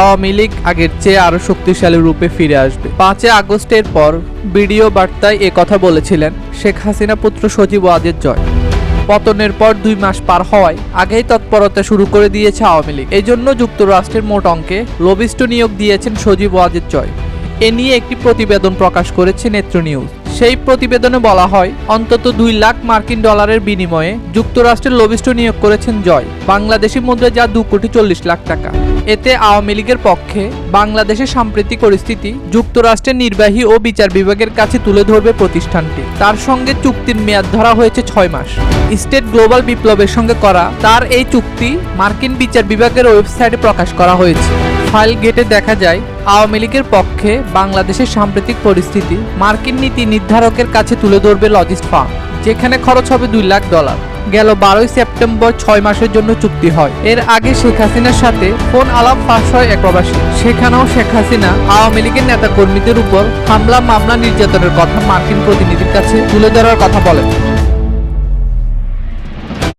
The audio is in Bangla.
আওয়ামী লীগ আগের চেয়ে আরও শক্তিশালী রূপে ফিরে আসবে। পাঁচে আগস্টের পর ভিডিও বার্তায় এ কথা বলেছিলেন শেখ হাসিনা পুত্র সজীব ওয়াজের জয়। পতনের পর দুই মাস পার হওয়ায় আগেই তৎপরতা শুরু করে দিয়েছে আওয়ামী লীগ। এই জন্য যুক্তরাষ্ট্রের মোট অঙ্কে লবিস্ট নিয়োগ দিয়েছেন সজীব ওয়াজেদ জয়। এ নিয়ে একটি প্রতিবেদন প্রকাশ করেছে নেত্র নিউজ। সেই প্রতিবেদনে বলা হয়, অন্তত দুই লাখ মার্কিন ডলারের বিনিময়ে যুক্তরাষ্ট্রের লবিস্ট নিয়োগ করেছেন জয়। বাংলাদেশি মুদ্রায় যা দু কোটি চল্লিশ লাখ টাকা। এতে আওয়ামী লীগের পক্ষে বাংলাদেশের সাম্প্রতিক পরিস্থিতি, যুক্তরাষ্ট্রের নির্বাহী ও বিচার বিভাগের কাছে তুলে ধরবে প্রতিষ্ঠানটি। তার সঙ্গে চুক্তির মেয়াদ ধরা হয়েছে ছয় মাস। স্টেট গ্লোবাল বিপ্লবের সঙ্গে করা তার এই চুক্তি মার্কিন বিচার বিভাগের ওয়েবসাইটে প্রকাশ করা হয়েছে। ফাইল গেটে দেখা যায়, আওয়ামী লীগের পক্ষে বাংলাদেশের সাম্প্রতিক পরিস্থিতি মার্কিন নীতি নির্ধারকের কাছে তুলে ধরবে লজিস্ট ফার্ম। যেখানে খরচ হবে দুই লাখ ডলার। গেল বারোই সেপ্টেম্বর ছয় মাসের জন্য চুক্তি হয়। এর আগে শেখ হাসিনার সাথে ফোন আলাপ ফাঁস হয় এক প্রবাসী। সেখানেও শেখ হাসিনা আওয়ামী লীগের নেতা কর্মীদের উপর হামলা, মামলা, নির্যাতনের কথা মার্কিন প্রতিনিধির কাছে তুলে ধরার কথা বলেন।